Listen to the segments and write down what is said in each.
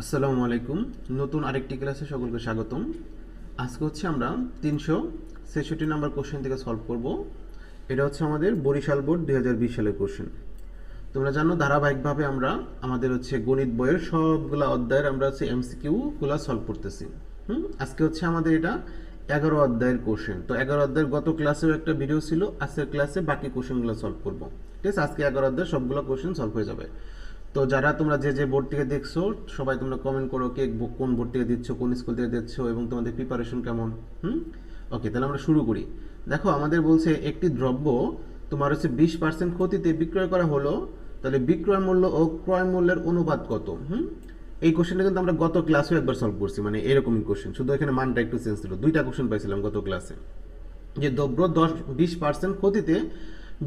আসসালামু আলাইকুম। নতুন আরেকটি ক্লাসে সকলকে স্বাগতম। আজকে হচ্ছে আমরা তিনশো ছেষট্টি নাম্বার কোশ্চেন থেকে সলভ করব। এটা হচ্ছে আমাদের বরিশাল বোর্ড দুই হাজার বিশ সালের কোশ্চেন তোমরা জানো, ধারাবাহিকভাবে আমরা আমাদের হচ্ছে গণিত বইয়ের সবগুলা অধ্যায়ের আমরা হচ্ছে এমসিকিউগুলো সলভ করতেছি। হুম? আজকে হচ্ছে আমাদের এটা এগারো অধ্যায়ের কোশ্চেন তো এগারো অধ্যায়ের গত ক্লাসেও একটা ভিডিও ছিল, আজকের ক্লাসে বাকি কোশ্চেনগুলো সলভ করব। ঠিক আছে? আজকে এগারো অধ্যায়ের সবগুলো কোশ্চেন সলভ হয়ে যাবে। তো যারা তোমরা যে যে বোর্ড থেকে দেখছ, সবাই তোমরা কমেন্ট করো কে কোন বোর্ড থেকে দিচ্ছ, কোন স্কুল থেকে দিচ্ছ এবং তোমাদের প্রিপারেশন কেমন, হুম? ওকে তাহলে আমরা শুরু করি। দেখো, আমাদের বলছে একটি দ্রব্য তোমার হচ্ছে বিশ পার্সেন্ট ক্ষতিতে বিক্রয় করা হলো, তাহলে বিক্রয় মূল্য ও ক্রয় মূল্যের অনুপাত কত, হুম? এই কোশ্চেনটা কিন্তু আমরা গত ক্লাসেও একবার সলভ করছি মানে এরকমই কোশ্চেন শুধু এখানে মানটা একটু চেঞ্জ ছিল দুইটা কোশ্চেন পাইছিলাম গত ক্লাসে যে দ্রব্য দশ, বিশ পার্সেন্ট ক্ষতিতে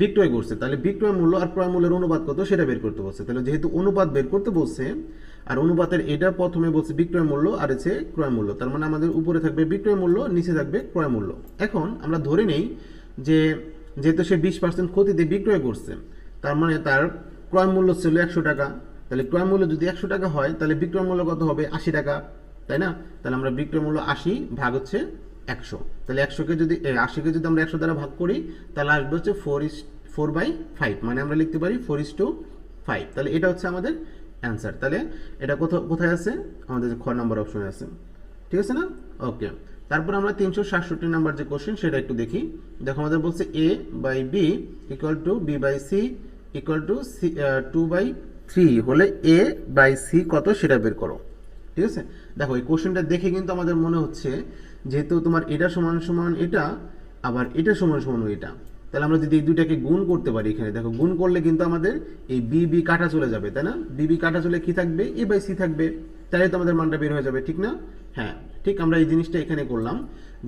বিক্রয় করছে, তাহলে বিক্রয় মূল্য আর ক্রয় মূল্যের অনুপাত কত সেটা বের করতে বলছে। তাহলে যেহেতু অনুপাত বের করতে বলছে, আর অনুপাতের এটা প্রথমে বলছে বিক্রয় মূল্য আর হচ্ছে ক্রয় মূল্য, তার মানে আমাদের উপরে থাকবে বিক্রয় মূল্য, নিচে থাকবে ক্রয় মূল্য। এখন আমরা ধরে নেই যে যেহেতু সে বিশ পার্সেন্ট ক্ষতিতে বিক্রয় করছে, তার মানে তার ক্রয় মূল্য ছিল একশো টাকা, তাহলে ক্রয় মূল্য যদি একশো টাকা হয়, তাহলে বিক্রয় মূল্য কত হবে? আশি টাকা, তাই না? তাহলে আমরা বিক্রয় মূল্য আশি ভাগ হচ্ছে একশো। তাহলে একশোকে যদি আশিকে যদি আমরা একশো দ্বারা ভাগ করি, তাহলে আসবে হচ্ছে four is, four by five. মানে আমরা লিখতে পারি ফোর ইস টু ফাইভ। তাহলে এটা হচ্ছে আমাদের অ্যান্সার। তাহলে এটা কোথাও কোথায় আছে? আমাদের যে খ নাম্বার অপশনে আছে। ঠিক আছে না? ওকে। তারপর আমরা তিনশো সাতষট্টি নাম্বার যে কোশ্চেন সেটা একটু দেখি। দেখো, আমাদের বলছে A by B equal to B by C equal to C two by three হলে এ বাই সি কত, সেটা বের করো। ঠিক আছে? দেখো, এই কোশ্চেনটা দেখে কিন্তু আমাদের মনে হচ্ছে যেহেতু তোমার এটা সমান সমান এটা, আবার এটা সমান সমান এটা। তাহলে আমরা যদি এই দুইটাকে গুণ করতে পারি এখানে, দেখো, গুণ করলে কিন্তু আমাদের এই বি বি কাটা চলে যাবে, তাই না? বি বি কাটা চলে কি থাকবে? এ বাই সি থাকবে। তাহলে তো আমাদের মানটা বের হয়ে যাবে, ঠিক না? হ্যাঁ ঠিক আমরা এই জিনিসটা এখানে করলাম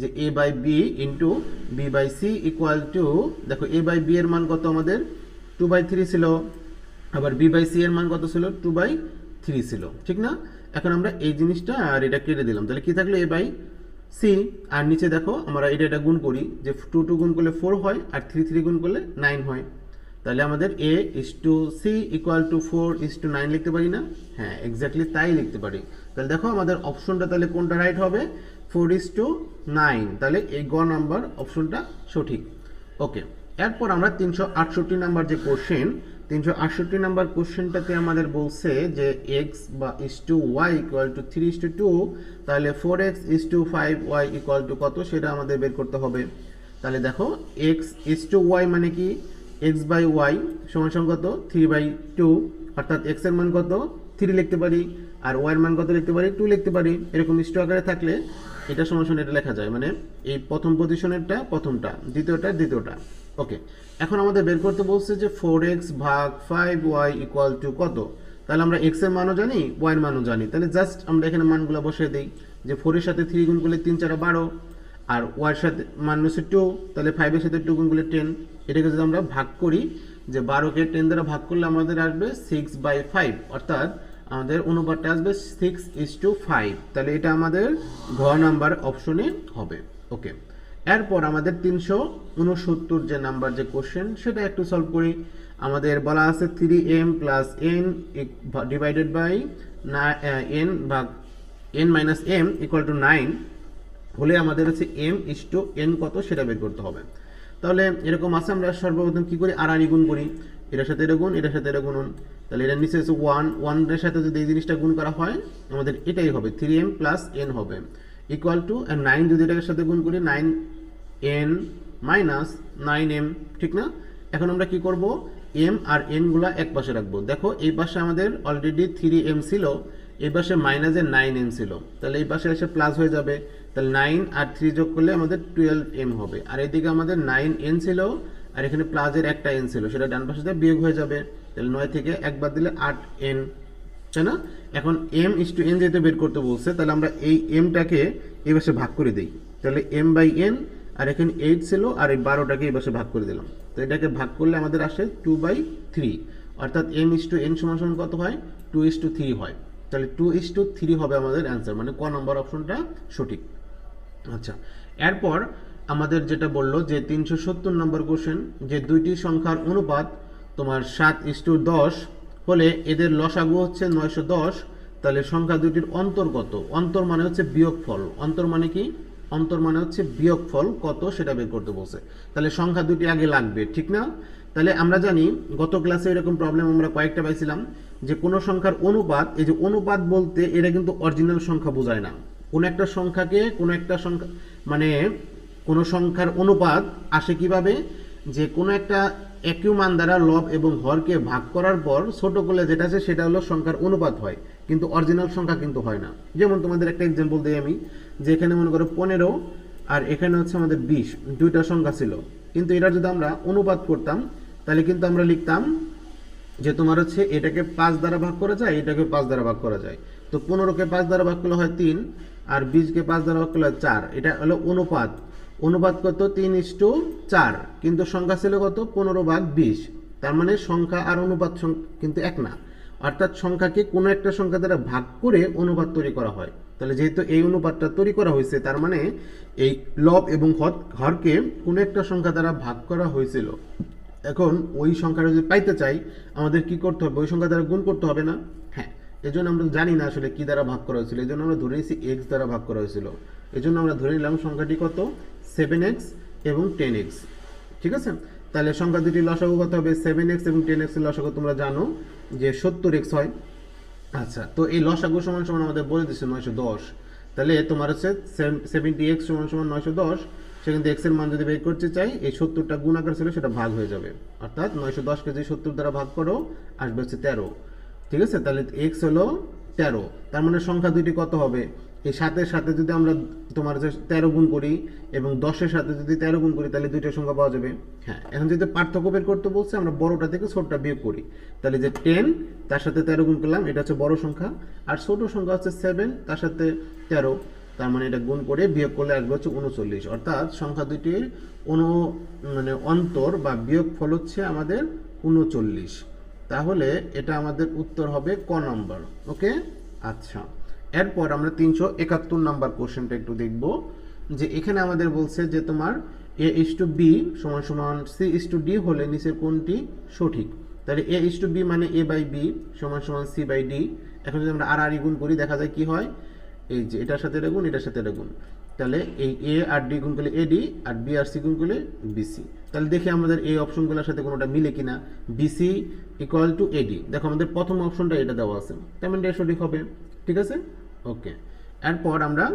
যে A by B into B by C equal to দেখো এ বাই বি এর মান কত আমাদের? টু বাই থ্রি ছিল, আবার বি বাই সি এর মান কত ছিল? টু বাই থ্রি ছিল, ঠিক না? এখন আমরা এই জিনিসটা আর এটা কেটে দিলাম। তাহলে কি থাকল? এ বাই সি আর নিচে দেখো আমরা এটা এটা গুণ করি, যে টু টু গুণ করলে ফোর হয়, আর থ্রি থ্রি গুণ করলে নাইন হয়। তাহলে আমাদের A is to C equal to four is to nine লিখতে পারি না? হ্যাঁ এক্স্যাক্টলি তাই লিখতে পারি। তাহলে দেখো আমাদের অপশনটা তাহলে কোনটা রাইট হবে? ফোর ইস টু নাইন তাহলে এই গ নাম্বার অপশনটা সঠিক। ওকে এরপর আমরা তিনশো আটষট্টি নাম্বার যে কোশ্চেন তিনশো আটষট্টি নাম্বার কোশ্চেনটাতে আমাদের বলছে যে এক্স বা is to Y equal to three is to two তাহলে four X is to five Y equal to কত? সেটা আমাদের বের করতে হবে। তাহলে দেখো এক্স ইস টু ওয়াই মানে কি? এক্স বাই ওয়াই সমান সমান কত? থ্রি বাই টু অর্থাৎ এক্সের মান কত? থ্রি লিখতে পারি, আর ওয়াই এর মান কত লিখতে পারি? টু লিখতে পারি। এরকম ইষ্ট আকারে থাকলে এটা সমান সমান এটা লেখা যায়। মানে এই প্রথম পজিশনেরটা প্রথমটা, দ্বিতীয়টা দ্বিতীয়টা। ওকে এখন আমাদের বের করতে বলছে যে ফোর এক্স ভাগ ফাইভ ওয়াই ইকুয়াল টু কত? তাহলে আমরা এক্সের মানও জানি ওয়াই এর মানও জানি। তাহলে জাস্ট আমরা এখানে মানগুলো বসিয়ে দিই। যে ফোরের সাথে থ্রি গুণ করলে তিন, চারা বারো। আর ওয়ার সাথে মান হচ্ছে টু তাহলে ফাইভের সাথে টু গুণ করলে টেন এটাকে যদি আমরা ভাগ করি, যে বারোকে টেন দ্বারা ভাগ করলে আমাদের আসবে সিক্স বাই ফাইভ অর্থাৎ আমাদের অনুপাতটা আসবে সিক্স ইস টু ফাইভ তাহলে এটা আমাদের ঘ নাম্বার অপশনে হবে। ওকে এরপর আমাদের তিনশো উনসত্তর যে নাম্বার যে কোশ্চেন সেটা একটু সলভ করি। আমাদের বলা আছে three M plus N divided by N ভাগ N minus M equal to nine হলে আমাদের হচ্ছে এম ইস টু এন কত, সেটা বের করতে হবে। তাহলে এরকম আছে, আমরা সর্বপ্রথম কী করি? আর আর গুণ করি। এটার সাথে এটা গুণ, এটার সাথে এটা গুণন তাহলে এটা নিচে হচ্ছে ওয়ান ওয়ানের সাথে যদি এই জিনিসটা গুণ করা হয়, আমাদের এটাই হবে থ্রি এম প্লাস এন হবে। ইকুয়াল টু নাইন যদি এটার সাথে গুণ করি nine N minus nine M ঠিক না? এখন আমরা কি করব? এম আর এনগুলা এক পাশে রাখব। দেখো, এই পাশে আমাদের অলরেডি থ্রি এম ছিল, এই পাশে মাইনাসে নাইন এম ছিল। তাহলে এই পাশে এসে প্লাস হয়ে যাবে। তাহলে নাইন আর থ্রি যোগ করলে আমাদের টুয়েলভ এম হবে। আর এদিকে আমাদের নাইন এন ছিল, আর এখানে প্লাসের একটা এন ছিল, সেটা ডান পাশে বিয়োগ হয়ে যাবে। তাহলে নয় থেকে একবার দিলে আট এন তাই না? এখন এম ইস টু এন যেহেতু বের করতে বলছে, তাহলে আমরা এই এমটাকে এই পাশে ভাগ করে দিই। তাহলে এম বাই এন আর এখানে এইট ছিল, আর এই বারোটাকে এই পাশে ভাগ করে দিলাম। তো এটাকে ভাগ করলে আমাদের আসে টু বাই থ্রি অর্থাৎ এম ইস টু এন সমান সমান কত হয়? টু ইস টু থ্রি হয়। তাহলে টু ইস টু থ্রি হবে আমাদের অ্যান্সার মানে ক নম্বর অপশনটা সঠিক। আচ্ছা এরপর আমাদের যেটা বলল যে তিনশো সত্তর নম্বর কোশ্চেন যে দুইটি সংখ্যার অনুপাত তোমার সাত ইস টু দশ, হলে এদের লসাগু হচ্ছে নয়শো দশ, তাহলে সংখ্যা দুটির অন্তর কত অন্তর মানে হচ্ছে বিয়োগফল। অন্তর মানে কি? অন্তর মানে হচ্ছে বিয়োগফল কত সেটা বের করতে বলছে। তাহলে সংখ্যা দুটি আগে লাগবে, ঠিক না? তাহলে আমরা জানি গত ক্লাসে এরকম প্রবলেম আমরা কয়েকটা পাইছিলাম যে কোনো সংখ্যার অনুপাত, এই যে অনুপাত বলতে এটা কিন্তু অরিজিনাল সংখ্যা বোঝায় না। কোনো একটা সংখ্যাকে কোনো একটা সংখ্যা মানে কোনো সংখ্যার অনুপাত আসে কীভাবে? যে কোনো একটা একই মান দ্বারা লব এবং হরকে ভাগ করার পর ছোট করলে যেটা আছে সেটা হলো সংখ্যার অনুপাত হয়। কিন্তু অরিজিনাল সংখ্যা কিন্তু হয় না। যেমন তোমাদের একটা এক্সাম্পল দিই আমি, যে এখানে মনে করো পনেরো আর এখানে হচ্ছে আমাদের বিশ, দুইটা সংখ্যা ছিল। কিন্তু এটা যদি আমরা অনুপাত করতাম, তাহলে কিন্তু আমরা লিখতাম যে তোমার হচ্ছে এটাকে পাঁচ দ্বারা ভাগ করা যায়, এটাকে পাঁচ দ্বারা ভাগ করা যায়। তো পনেরোকে পাঁচ দ্বারা ভাগ করলে হয় তিন আর বিশকে পাঁচ দ্বারা ভাগ করলে হয় চার। এটা হলো অনুপাত। অনুপাত কত? তিন ইস্টু চার। কিন্তু সংখ্যা ছিল কত? পনেরো ভাগ বিশ। তার মানে সংখ্যা আর অনুপাত কিন্তু এক না। অর্থাৎ সংখ্যাকে কোনো একটা সংখ্যা দ্বারা ভাগ করে অনুপাত তৈরি করা হয়। তাহলে যেহেতু এই অনুপাতটা তৈরি করা হয়েছে, তার মানে এই লব এবং হর- হরকে কোনো একটা সংখ্যা দ্বারা ভাগ করা হয়েছিল। এখন ওই সংখ্যাটা যদি পাইতে চাই, আমাদের কি করতে হবে? ওই সংখ্যা দ্বারা গুণ করতে হবে না? হ্যাঁ এজন্য আমরা জানি না আসলে কি দ্বারা ভাগ করা হয়েছিল। এই জন্য আমরা ধরে নিয়েছি এক্স দ্বারা ভাগ করা হয়েছিল। এই জন্য আমরা ধরে নিলাম সংখ্যাটি কত? সেভেন এক্স এবং টেন এক্স ঠিক আছে? তাহলে সংখ্যা দুটি লসাগু কত হবে? সেভেন এক্স এবং টেন এক্সের লসাগু তোমরা জানো। যে সত্তর এক্স হয়। আচ্ছা তো এই লস আগু সমান সমান আমাদের বলে দিচ্ছে নয়শো দশ। তাহলে তোমার হচ্ছে সেভেন্টি এক্স সমান সমান নয়শো দশ, সেখান এক্সের মান যদি বের করতে চাই, এই সত্তরটা গুণ আকার ছিল সেটা ভাগ হয়ে যাবে। অর্থাৎ নয়শো দশ কেজি সত্তর দ্বারা ভাগ করো, আসবে হচ্ছে তেরো। ঠিক আছে? তাহলে এক্স হলো তেরো। তার মানে সংখ্যা দুইটি কত হবে? এই সাতের সাথে যদি আমরা তোমার হচ্ছে তেরো গুণ করি এবং দশের সাথে যদি তেরো গুণ করি, তাহলে দুইটা সংখ্যা পাওয়া যাবে। হ্যাঁ এখন যদি পার্থক্য বের করতে বলছে, আমরা বড়টা থেকে ছোটটা বিয়োগ করি। তাহলে যে টেন তার সাথে তেরো গুণ করলাম, এটা হচ্ছে বড় সংখ্যা। আর ছোট সংখ্যা হচ্ছে সেভেন তার সাথে তেরো, তার মানে এটা গুণ করে বিয়োগ করলে আসবে হচ্ছে উনচল্লিশ। অর্থাৎ সংখ্যা দুটির অনু মানে অন্তর বা বিয়োগ ফল হচ্ছে আমাদের উনচল্লিশ। তাহলে এটা আমাদের উত্তর হবে ক নম্বর, ওকে? আচ্ছা। এরপর আমরা তিনশো একাত্তর নাম্বার কোশ্চেনটা একটু দেখব, যে এখানে আমাদের বলছে যে তোমার এ ইস টু বি সমান সমান সি ইস টু ডি হলে নিচের কোনটি সঠিক? তাহলে এ ইস টু বি মানে এ বাই বি সমান সমান সি বাই ডি এখন যদি আমরা আর আর গুণ করি, দেখা যায় কি হয়? এই যে এটার সাথে এটা গুণ, এটার সাথে এটা গুণ। তাহলে এই এ আর ডি গুণ করলে এডি আর বি আর সি গুণ করলে বিসি তাহলে দেখি আমাদের এই অপশনগুলোর সাথে কোনোটা মিলে কিনা। বিসি ইকুয়াল টু এডি দেখো আমাদের প্রথম অপশনটা এটা দেওয়া আছে। তেমন এটা সঠিক হবে। ঠিক আছে? ওকে এরপর আমরা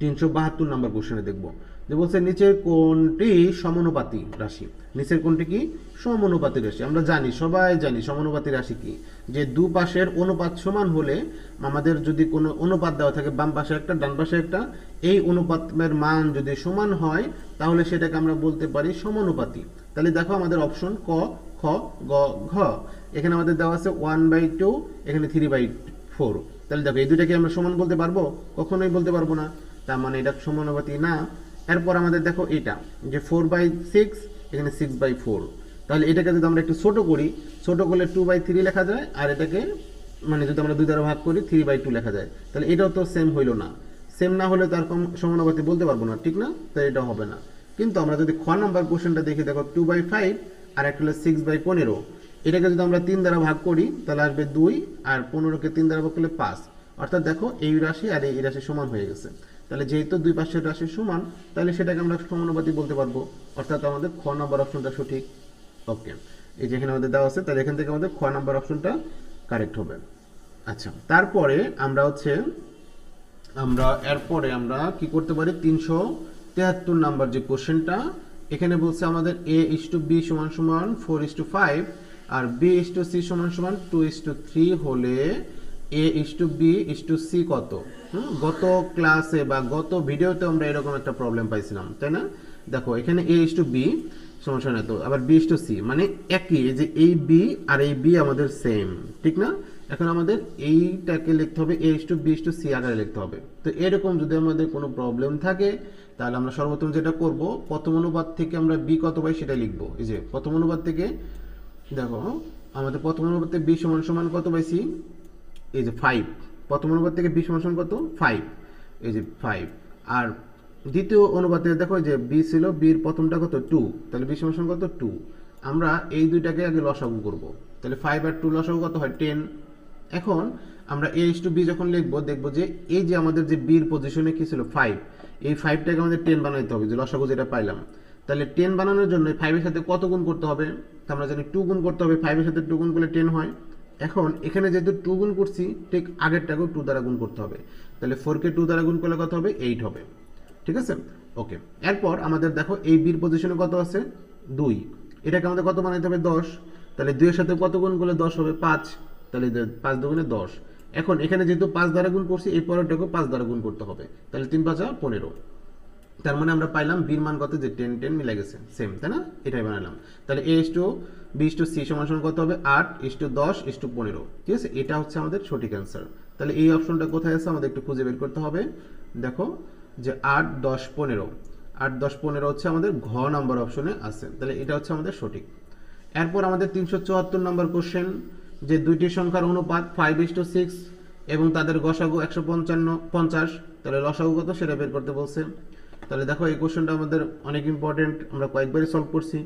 তিনশো বাহাত্তর নম্বর কোশ্চেনে দেখব। যে বলছে, নিচের কোনটি সমানুপাতি রাশি। নিচের কোনটি কি? সমানুপাতি রাশি। আমরা জানি, সবাই জানি সমানুপাতি রাশি কি? যে দুপাশের অনুপাত সমান হলে আমাদের যদি কোনো অনুপাত দেওয়া থাকে, বাম পাশে একটা, ডান পাশে একটা, এই অনুপাতের মান যদি সমান হয়, তাহলে সেটাকে আমরা বলতে পারি সমানুপাতি তাহলে দেখো আমাদের অপশন ক, খ, গ, ঘ। এখানে আমাদের দেওয়া আছে ওয়ান বাই টু এখানে থ্রি বাই ফোর তাহলে দেখো, এই দুটাকে আমরা সমান বলতে পারব? কখনোই বলতে পারব না। তার মানে এটা সমানুপাতি না। এরপর আমাদের দেখো এটা, যে ফোর বাই সিক্স এখানে সিক্স বাই ফোর তাহলে এটাকে যদি আমরা একটু ছোটো করি, ছোটো করলে টু বাই থ্রি লেখা যায়, আর এটাকে মানে যদি আমরা দুই দ্বারা ভাগ করি থ্রি বাই টু লেখা যায়। তাহলে এটাও তো সেম হইল না। সেম না হলে তার কম সমানুপাতি বলতে পারব না, ঠিক না? তাই এটা হবে না। কিন্তু আমরা যদি খ নাম্বার কোশ্চেনটা দেখি, দেখো টু বাই ফাইভ আর একটা হলো সিক্স বাই পনেরো। এটাকে যদি আমরা তিন দ্বারা ভাগ করি, তাহলে আসবে দুই, আর পনেরোকে তিন দ্বারা ভাগ করলে পাঁচ। অর্থাৎ দেখো, এই রাশি আর এই রাশি সমান হয়ে গেছে। তাহলে যেহেতু দুই পাশের রাশি সমান, তাহলে সেটাকে আমরা সমানুপাতি বলতে পারব। অর্থাৎ আমাদের খ নাম্বার অপশনটা সঠিক। ওকে। এই যেখানে আমাদের দেওয়া আছে, তাহলে এখান থেকে আমাদের খ নাম্বার অপশনটা কারেক্ট হবে। আচ্ছা তারপরে আমরা হচ্ছে, আমরা এরপরে আমরা কি করতে পারি? তিনশো তেহাত্তর নাম্বার যে কোশ্চেনটা, এখানে বলছে আমাদের এ ইস টু বি সমান সমান ফোর ইস টু ফাইভ আর বি ইস টু সি সমান সমান টু ইস টু থ্রি হলে A is to B is to C কত? গত ক্লাসে বা গত ভিডিওতে আমরা এরকম একটা প্রবলেম পাইছিলাম, তাই না? দেখো, এখানে এ ইস টু বি সমস্যা নেই তো আবার বি ইস টু সি মানে একই যে এই বি আর এই বি আমাদের সেম ঠিক না? এখন আমাদের এইটাকে লিখতে হবে A is to B is to C আকারে লিখতে হবে। তো এরকম যদি আমাদের কোনো প্রবলেম থাকে, তাহলে আমরা সর্বপ্রথম যেটা করব, প্রথম অনুবাদ থেকে আমরা বি কত পাই সেটা লিখব। এই যে, প্রথম অনুবাদ থেকে দেখো, আমাদের প্রথম অনুপাত থেকে বি সমান সমান কত পাইছি? এই যে ফাইভ প্রথম অনুপাত থেকে বি সমান সমান কত? ফাইভ এই যে ফাইভ আর দ্বিতীয় অনুপাতে দেখো যে বি ছিল বির প্রথমটা কত? টু তাহলে বি সমান কত? টু আমরা এই দুইটাকে আগে লসাগু করব। তাহলে ফাইভ আর টু লসাগু কত হয়? টেন এখন আমরা এ টু বি যখন লিখব, দেখব যে এই যে আমাদের যে বির পজিশনে কি ছিল? ফাইভ এই ফাইভটাকে আমাদের টেন বানাইতে হবে, যে লসাগু যেটা পাইলাম। তাহলে টেন বানানোর জন্য ফাইভের সাথে কত গুণ করতে হবে? তা আমরা জানি টু গুণ করতে হবে ফাইভের সাথে টু গুণ করলে টেন হয়। এখন এখানে যেহেতু টু গুণ করছি, ঠিক আগেরটাকেও টু দ্বারা গুণ করতে হবে। তাহলে ফোরকে টু দ্বারা গুণ করলে কত হবে? এইট হবে। ঠিক আছে? ওকে এরপর আমাদের দেখো এই বির পজিশনে কত আছে? দুই। এটাকে আমাদের কত বানাইতে হবে? দশ। তাহলে দুইয়ের সাথে কত গুণ করলে দশ হবে? পাঁচ। তাহলে পাঁচ দুগুণে দশ। এখন এখানে যেহেতু পাঁচ দ্বারা গুণ করছি, এই পরেরটাকেও পাঁচ দ্বারা গুণ করতে হবে। তাহলে তিন পাঁচা পনেরো। তার মানে আমরা পাইলাম বির মান কত? যে টেন টেন মিলে গেছে। সেম তাই না? এটাই বানালাম। তাহলে A is to B is to C সমান সমান কত হবে? আট ইস টু দশ ইস টু পনেরো। ঠিক আছে? এটা হচ্ছে আমাদের সঠিক অ্যান্সার তাহলে এই অপশনটা কোথায় আছে? আমাদের একটু খুঁজে বের করতে হবে। দেখো, যে আট, দশ, পনেরো। আট, দশ, পনেরো হচ্ছে আমাদের ঘ নাম্বার অপশনে আছে। তাহলে এটা হচ্ছে আমাদের সঠিক। এরপর আমাদের তিনশো চুয়াত্তর নম্বর কোশ্চেন যে দুইটি সংখ্যার অনুপাত ফাইভ ইস টু সিক্স এবং তাদের গসাগু একশো পঞ্চান্ন, পঞ্চাশ। তাহলে লসাগু কত? সেটা বের করতে বলছে। তাহলে দেখো, এই কোশ্চেনটা আমাদের অনেক ইম্পর্টেন্ট আমরা কয়েকবারই সলভ করছি।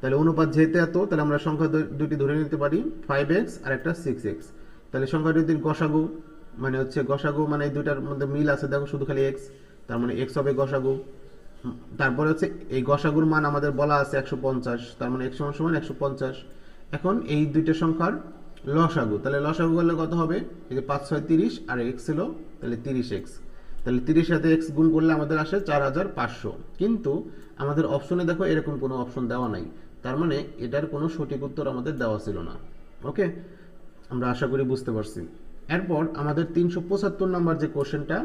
তাহলে অনুপাত যেহেতু এত, তাহলে আমরা সংখ্যা দুটি ধরে নিতে পারি ফাইভ এক্স আর একটা সিক্স এক্স তাহলে সংখ্যা দুটির গসাগু মানে হচ্ছে গসাগু মানে এই দুইটার মধ্যে মিল আছে, দেখো শুধু খালি এক্স তার মানে এক্স হবে গসাগু। তারপরে হচ্ছে এই গসাগুর মান আমাদের বলা আছে একশো পঞ্চাশ, তার মানে এক সমান সমান একশো পঞ্চাশ। এখন এই দুইটা সংখ্যার লসাগু, তাহলে লসাগু করলে কত হবে? এই যে পাঁচ, ছয়, তিরিশ, আর এক্স ছিল, তাহলে তিরিশ এক্স তাহলে তিরিশ সাথে এক্স গুণ করলে আমাদের আসে চার হাজার পাঁচশো। কিন্তু আমাদের অপশনে দেখো এরকম কোনো অপশন দেওয়া নাই। তার মানে এটার কোনো সঠিক উত্তর আমাদের দেওয়া ছিল না। ওকে আমরা আশা করি বুঝতে পারছি। এরপর আমাদের তিনশো পঁচাত্তর নম্বর যে কোশ্চেনটা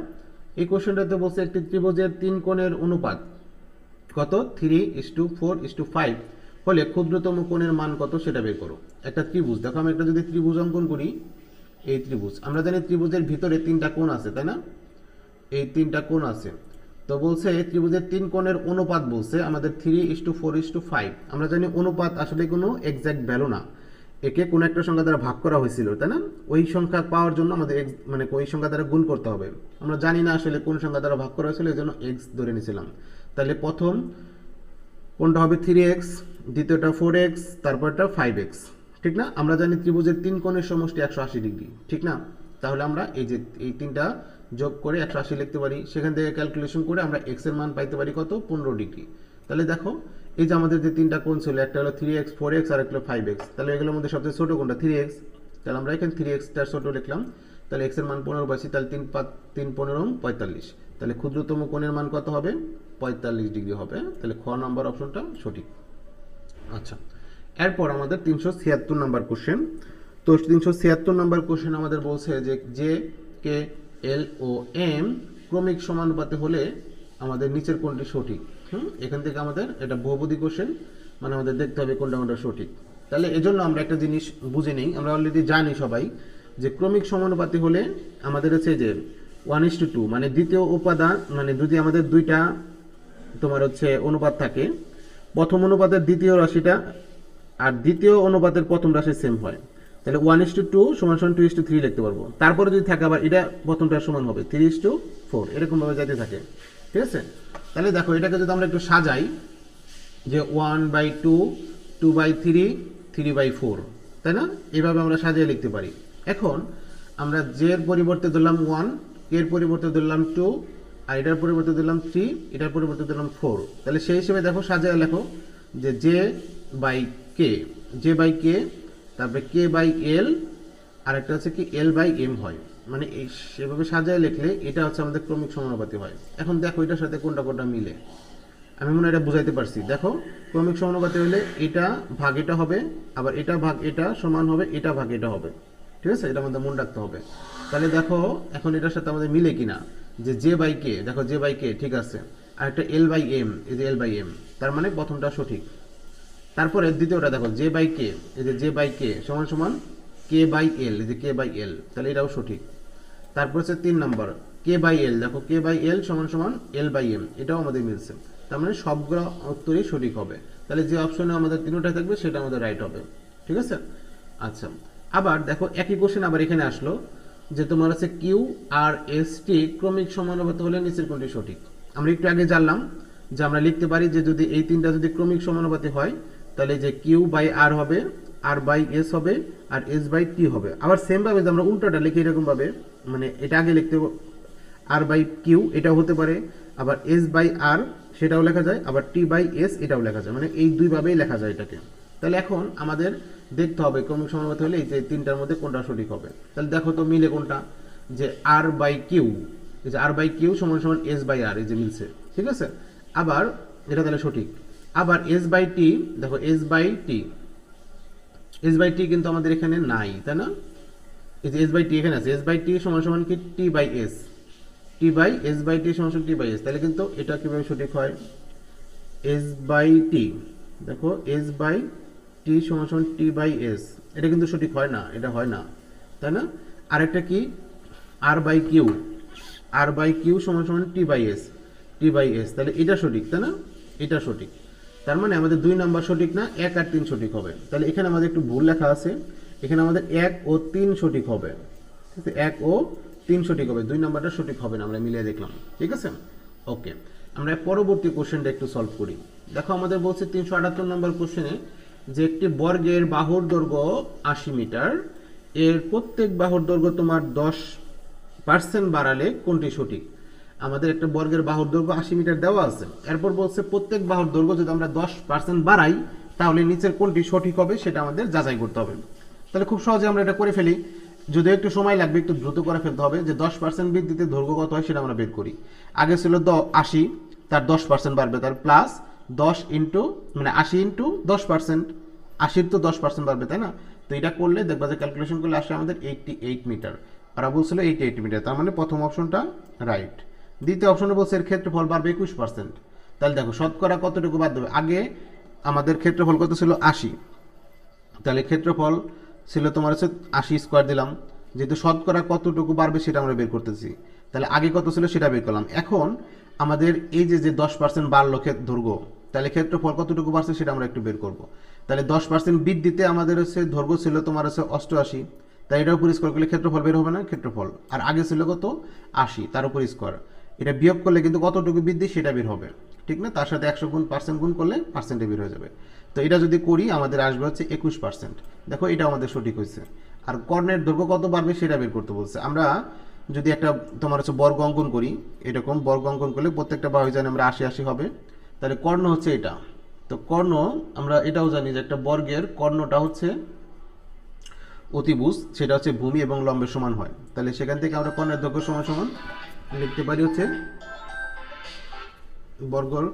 এই কোশ্চেনটাতে বলছে একটি ত্রিভুজের তিন কোণের অনুপাত কত? Three is to four is to five হলে ক্ষুদ্রতম কোণের মান কত সেটা বের করো। একটা ত্রিভুজ। দেখো আমি একটা যদি ত্রিভুজ অঙ্কন করি, এই ত্রিভুজ। আমরা জানি ত্রিভুজের ভিতরে তিনটা কোণ আছে, তাই না? এই তিনটা কোণ আছে। তো বলছে, ত্রিভুজের তিন কোণের অনুপাত বলছে, আমাদের three is to four is to five আমরা জানি অনুপাত আসলে কোনো এক্সাক্ট ভ্যালু না। একে কোনো একটা সংখ্যা দ্বারা ভাগ করা হয়েছিল, তাই না? ওই সংখ্যা পাওয়ার জন্য আমাদের এক্স মানে ওই সংখ্যা দ্বারা গুণ করতে হবে। আমরা জানি না আসলে কোন সংখ্যা দ্বারা ভাগ করা হয়েছিল এই জন্য এক্স ধরে নিয়েছিলাম। তাহলে প্রথম কোনটা হবে থ্রি এক্স দ্বিতীয়টা ফোর এক্স তারপরটা ফাইভ এক্স ঠিক না? আমরা জানি ত্রিভুজের তিন কোণের সমষ্টি একশো আশি ডিগ্রি। ঠিক না? তাহলে আমরা এই যে, এই তিনটা যোগ করে একশো আশি লিখতে পারি। সেখান থেকে ক্যালকুলেশন করে আমরা এক্সের মান পাইতে পারি কত? পনেরো ডিগ্রি। তাহলে দেখো, এই যে আমাদের যে তিনটা কোণ ছিল, একটা হলো থ্রি এক্স ফোর এক্স আর একটা হলো ফাইভ এক্স তাহলে এগুলোর মধ্যে সবচেয়ে ছোটো কোনটা থ্রি এক্স তাহলে আমরা এখানে থ্রি এক্সটা ছোটো লিখলাম। তাহলে এক্সের মান পনেরো পাচ্ছি, তাহলে তিন পাঁচ, তিন পনেরো, পঁয়তাল্লিশ। তাহলে ক্ষুদ্রতম কোণের মান কত হবে? পঁয়তাল্লিশ ডিগ্রি হবে। তাহলে খ নাম্বার অপশনটা সঠিক। আচ্ছা এরপর আমাদের তিনশো ছিয়াত্তর নম্বর কোশ্চেন তো তিনশো ছিয়াত্তর নম্বর কোশ্চেন আমাদের বলছে যে যে কে এল ও এম ক্রমিক সমানুপাতে হলে আমাদের নিচের কোনটি সঠিক। হুম? এখান থেকে আমাদের এটা বহুপদী কোশ্চেন মানে আমাদের দেখতে হবে কোনটা কোনটা সঠিক। তাহলে এজন্য আমরা একটা জিনিস বুঝে নিই, আমরা অলরেডি জানি সবাই যে ক্রমিক সমানুপাতি হলে আমাদের হচ্ছে যে ওয়ান ইস টু টু মানে দ্বিতীয় উপাদান মানে যদি আমাদের দুইটা তোমার হচ্ছে অনুপাত থাকে, প্রথম অনুপাতের দ্বিতীয় রাশিটা আর দ্বিতীয় অনুপাতের প্রথম রাশি সেম হয়। তাহলে ওয়ান ইস টু টু সমান সমান টু ইস টু থ্রি লিখতে পারব। তারপরে যদি থাকে আবার, এটা প্রথমটা সমান হবে থ্রি ইস টু ফোর এরকমভাবে যাতে থাকে। ঠিক আছে? তাহলে দেখো, এটাকে যদি আমরা একটু সাজাই, যে one by two two by three three by four তাই না? এভাবে আমরা সাজিয়ে লিখতে পারি। এখন আমরা জের পরিবর্তে ধরলাম ওয়ানের পরিবর্তে ধরলাম টু আর এটার পরিবর্তে ধরলাম থ্রি এটার পরিবর্তে ধরলাম ফোর তাহলে সেই হিসেবে দেখো, সাজিয়ে লেখো যে J by K J by K তারপরে কে বাই এল আর একটা হচ্ছে কি এল বাই এম হয়। মানে এই সেভাবে সাজায় লিখলে এটা হচ্ছে আমাদের ক্রমিক সমানুপাতি হয়। এখন দেখো এটার সাথে কোনটা কোনটা মিলে। আমি মনে এটা বুঝাইতে পারছি। দেখো, ক্রমিক সমানুপাতি হলে এটা ভাগ এটা হবে, আবার এটা ভাগ এটা সমান হবে, এটা ভাগ এটা হবে। ঠিক আছে? এটা আমাদের মনে রাখতে হবে। তাহলে দেখো, এখন এটার সাথে আমাদের মিলে কিনা? যে জে বাই কে দেখো জে বাই কে ঠিক আছে। আর একটা এল বাই এম এই যে এল বাই এম তার মানে প্রথমটা সঠিক। তারপরে দ্বিতীয়টা দেখো জে বাই কে এই যে জে বাই কে সমান সমান কে বাই এল এই যে কে বাই এল তাহলে এটাও সঠিক। তারপর হচ্ছে তিন নম্বর কে বাই এল দেখো কে বাই এল সমান সমান এল বাই এম এটাও আমাদের মিলছে। তার মানে সবগুলো উত্তরই সঠিক হবে। তাহলে যে অপশনে আমাদের তিনটাই থাকবে, সেটা আমাদের রাইট হবে। ঠিক আছে? আচ্ছা আবার দেখো একই কোশ্চেন আবার এখানে আসলো, যে তোমার হচ্ছে কিউ আর এস টি ক্রমিক সমানুপাত হলে নিচের কোনটি সঠিক? আমরা একটু আগে জানলাম যে আমরা লিখতে পারি যে যদি এই তিনটা যদি ক্রমিক সমানুপাতি হয় তাহলে যে কিউ বাই আর হবে, আর বাই এস হবে, আর এস বাই টি হবে। আবার সেমভাবে যদি আমরা উল্টোটা লিখি এরকমভাবে মানে এটা আগে লিখতে আর বাই কিউ এটাও হতে পারে, আবার এস বাই আর সেটাও লেখা যায়, আবার টি বাই এস এটাও লেখা যায় মানে এই দুইভাবেই লেখা যায় এটাকে। তাহলে এখন আমাদের দেখতে হবে, ক্রমিক সমানুপাতি হলে এই যে তিনটার মধ্যে কোনটা সঠিক হবে। তাহলে দেখো তো মিলে কোনটা, যে আর বাই কিউ, এই যে আর বাই কিউ সমান সমান এস বাই আর, এই যে মিলছে, ঠিক আছে? আবার এটা তাহলে সঠিক। আবার এস বাই টি দেখো S by T S by T কিন্তু আমাদের এখানে নাই, তাই না? এই যে এস বাই টি এখানে আছে এস বাই টি সমান সমান কি? T by S T by S by T সমান সমান টি বাই এস তাহলে কিন্তু এটা কীভাবে সঠিক হয়? এস বাই টি দেখো এস বাই টি সমান সমান টি বাই এস এটা কিন্তু সঠিক হয় না, এটা হয় না, তাই না? আরেকটা কি? R by Q R by Q সমান সমান T by S T by S তাহলে এটা সঠিক, তাই না? এটা সঠিক। তার মানে আমাদের দুই নাম্বার সঠিক না? এক আর তিন সঠিক হবে। তাহলে এখানে আমাদের একটু ভুল লেখা আছে। এখানে আমাদের এক ও তিন সঠিক হবে। ঠিক আছে? এক ও তিন সঠিক হবে। দুই নাম্বারটা সঠিক হবে না, আমরা মিলিয়ে দেখলাম। ঠিক আছে? ওকে। আমরা পরবর্তী কোশ্চেনটা একটু সলভ করি। দেখো, আমাদের বলছে তিনশো আটাত্তর নম্বর কোশ্চেনে যে একটি বর্গের বাহুর দৈর্ঘ্য আশি মিটার, এর প্রত্যেক বাহুর দৈর্ঘ্য তোমার দশ পার্সেন্ট বাড়ালে কোনটি সঠিক? আমাদের একটা বর্গের বাহুর দৈর্ঘ্য আশি মিটার দেওয়া আছে। এরপর বলছে প্রত্যেক বাহুর দৈর্ঘ্য যদি আমরা দশ পার্সেন্ট বাড়াই, তাহলে নিচের কোনটি সঠিক হবে সেটা আমাদের যাচাই করতে হবে। তাহলে খুব সহজে আমরা এটা করে ফেলি। যদিও একটু সময় লাগবে, একটু দ্রুত করে ফেলতে হবে যে দশ পার্সেন্ট বৃদ্ধিতে দৈর্ঘ্য কত হয় সেটা আমরা বের করি। আগে ছিল দ, আশি, তার দশ পার্সেন্ট বাড়বে, তার প্লাস দশ ইন্টু মানে আশি ইন্টু দশ পার্সেন্ট আশির তো দশ পার্সেন্ট বাড়বে, তাই না? তো এটা করলে দেখবা যে ক্যালকুলেশন করলে আসে আমাদের এইটটি এইট মিটার ওরা বলছিল এইটি এইট মিটার তার মানে প্রথম অপশনটা রাইট দ্বিতীয় অপশনে বলছে এর ক্ষেত্রফল বাড়বে একুশ পার্সেন্ট তাহলে দেখো, শতকরা কতটুকু বাদ দেবে? আগে আমাদের ক্ষেত্রফল কত ছিল? আশি। তাহলে ক্ষেত্রফল ছিল তোমার হচ্ছে আশি স্কোয়ার দিলাম। যেহেতু শতকরা কতটুকু বাড়বে সেটা আমরা বের করতেছি। তাহলে আগে কত ছিল সেটা বের করলাম। এখন আমাদের এই যে যে দশ পার্সেন্ট বাড়লো ক্ষেত্র দৈর্ঘ্য তাহলে ক্ষেত্রফল কতটুকু বাড়ছে সেটা আমরা একটু বের করব। তাহলে দশ পার্সেন্ট বৃদ্ধিতে আমাদের হচ্ছে দৈর্ঘ্য ছিল তোমার হচ্ছে অষ্টআশি। তাই এটার উপর স্কোয়ার করলে ক্ষেত্রফল বের হবে না, ক্ষেত্রফল। আর আগে ছিল কত? আশি, তার উপর স্কোয়ার এটা বিয়োগ করলে কিন্তু কতটুকু বৃদ্ধি সেটা বের হবে, ঠিক না? তার সাথে একশো গুণ, পার্সেন্ট গুণ করলে পার্সেন্টে বের হয়ে যাবে। তো এটা যদি করি, আমাদের আসবে হচ্ছে একুশ পার্সেন্ট। দেখো, এটা আমাদের সঠিক হয়েছে। আর কর্ণের দৈর্ঘ্য কত বাড়বে সেটা বের করতে বলছে। আমরা যদি একটা তোমার হচ্ছে বর্গ অঙ্কন করি, এরকম বর্গ অঙ্কন করলে প্রত্যেকটা বাহু জানি আমরা আশি আশি হবে। তাহলে কর্ণ হচ্ছে এটা। তো কর্ণ, আমরা এটাও জানি যে একটা বর্গের কর্ণটা হচ্ছে অতিভুজ, সেটা হচ্ছে ভূমি এবং লম্বের সমান হয়। তাহলে সেখান থেকে আমরা কর্ণের দৈর্ঘ্য সমান সমান লিখতে পারি হচ্ছে বর্গর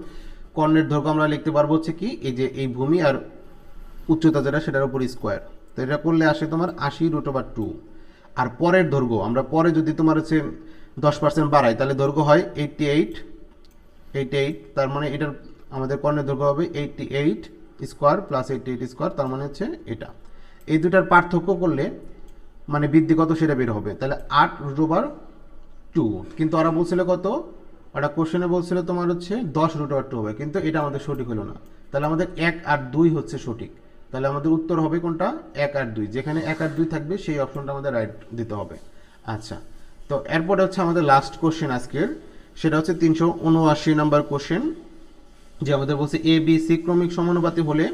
কর্ণের দৈর্ঘ্য আমরা লিখতে পারব হচ্ছে কি, এই যে এই ভূমি আর উচ্চতা যেটা সেটার উপর স্কোয়ার তো এটা করলে আসে তোমার আশি রুট ওভার টু আর পরের দৈর্ঘ্য, আমরা পরে যদি তোমার হচ্ছে দশ পার্সেন্ট বাড়াই, তাহলে দৈর্ঘ্য হয় এইটটি এইট এইটি এইট তার মানে এটার আমাদের কর্ণের দৈর্ঘ্য হবে eighty eight square plus eighty eight square তার মানে হচ্ছে এটা। এই দুটার পার্থক্য করলে মানে বৃদ্ধি কত সেটা বের হবে। তাহলে আট রুট ওভার টু কিন্তু ওরা বলছিল কত? ওরা কোশ্চেনে বলছিল তোমার হচ্ছে দশ রুট ওভার টু হবে। কিন্তু এটা আমাদের সঠিক হলো না। তাহলে আমাদের এক আর দুই হচ্ছে সঠিক। তাহলে আমাদের উত্তর হবে কোনটা? এক আর দুই। যেখানে এক আর দুই থাকবে, সেই অপশনটা আমাদের রাইট দিতে হবে। আচ্ছা। তো এরপরে হচ্ছে আমাদের লাস্ট কোশ্চেন আজকের। সেটা হচ্ছে তিনশো উনআশি নম্বর কোশ্চেন যে আমাদের বলছে এ বি সি ক্রমিক সমানুপাতি হলে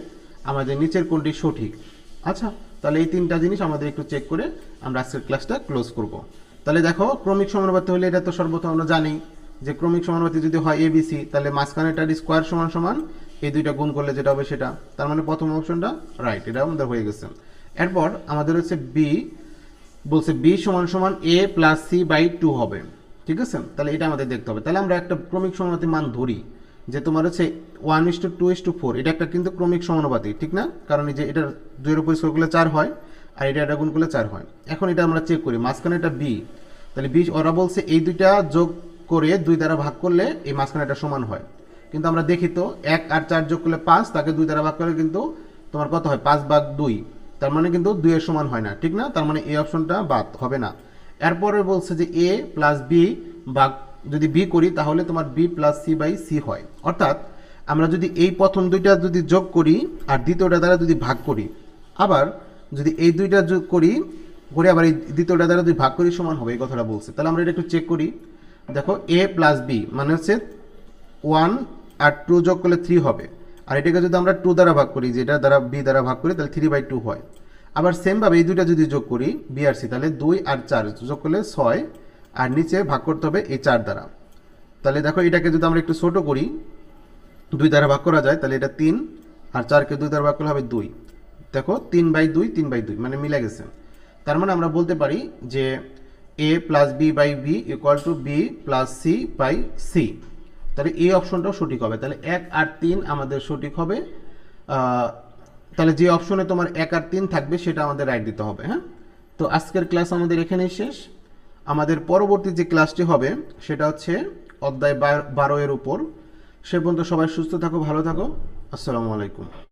আমাদের নিচের কোনটি সঠিক? আচ্ছা। তাহলে এই তিনটা জিনিস আমাদের একটু চেক করে আমরা আজকের ক্লাসটা ক্লোজ করব। তাহলে দেখো, ক্রমিক সমানুপাতি হলে এটা তো সর্বপ্রথম আমরা জানি যে ক্রমিক সমানুপাতি যদি হয় এ বি সি তাহলে মাঝখানেটার স্কোয়ার সমান সমান এই দুইটা গুণ করলে যেটা হবে সেটা। তার মানে প্রথম অপশনটা রাইট এটা আমাদের হয়ে গেছে। এরপর আমাদের হচ্ছে বি বলছে বি সমান সমান A plus C by two হবে। ঠিক আছে? তাহলে এটা আমাদের দেখতে হবে। তাহলে আমরা একটা ক্রমিক সমানুপাতি মান ধরি, যে তোমার হচ্ছে one is to two is to four এটা একটা কিন্তু ক্রমিক সমানুপাতি, ঠিক না? কারণ এই যে এটার দুইয়ের উপর স্কোয়ার করলে চার হয়। আর এটা এটা গুণ করলে চার হয়। এখন এটা আমরা চেক করি, মাঝখানে এটা বি তাহলে বি ওরা বলছে এই দুইটা যোগ করে দুই দ্বারা ভাগ করলে এই মাঝখানে এটা সমান হয়। কিন্তু আমরা দেখি তো, এক আর চার যোগ করলে পাঁচ, তাকে দুই দ্বারা ভাগ করলে কিন্তু তোমার কত হয়? পাঁচ ভাগ দুই। তার মানে কিন্তু দুইয়ের সমান হয় না, ঠিক না? তার মানে এই অপশনটা বাদ, হবে না। এরপরে বলছে যে এ প্লাস বি ভাগ, যদি বি করি, তাহলে তোমার B plus C by C হয়। অর্থাৎ আমরা যদি এই প্রথম দুইটা যদি যোগ করি, আর দ্বিতীয়টা দ্বারা যদি ভাগ করি, আবার যদি এই দুইটা যোগ করি, করে আবার এই দ্বিতীয়টা দ্বারা যদি ভাগ করি সমান হবে, এই কথাটা বলছে। তাহলে আমরা এটা একটু চেক করি। দেখো এ প্লাস বি মানে হচ্ছে ওয়ান আর টু যোগ করলে থ্রি হবে। আর এটাকে যদি আমরা টু দ্বারা ভাগ করি, যেটা দ্বারা বি দ্বারা ভাগ করি, তাহলে থ্রি বাই টু হয়। আবার সেমভাবে এই দুইটা যদি যোগ করি বি আর সি তাহলে দুই আর চার যোগ করলে ছয়, আর নিচে ভাগ করতে হবে এই চার দ্বারা। তাহলে দেখো, এটাকে যদি আমরা একটু ছোট করি, দুই দ্বারা ভাগ করা যায়, তাহলে এটা তিন, আর চারকে দুই দ্বারা ভাগ করলে হবে দুই। দেখো, তিন বাই দুই, তিন বাই দুই মানে মিলে গেছে। তার মানে আমরা বলতে পারি যে A plus B by B equal to B plus C by C তাহলে এই অপশনটাও সঠিক হবে। তাহলে এক আর তিন আমাদের সঠিক হবে। তাহলে যে অপশনে তোমার এক আর তিন থাকবে, সেটা আমাদের রাইট দিতে হবে হ্যাঁ? তো আজকের ক্লাস আমাদের এখানেই শেষ। আমাদের পরবর্তী যে ক্লাসটি হবে, সেটা হচ্ছে অধ্যায় বারো এর উপর। সে পর্যন্ত সবাই সুস্থ থাকো, ভালো থাকো। আসসালামু আলাইকুম।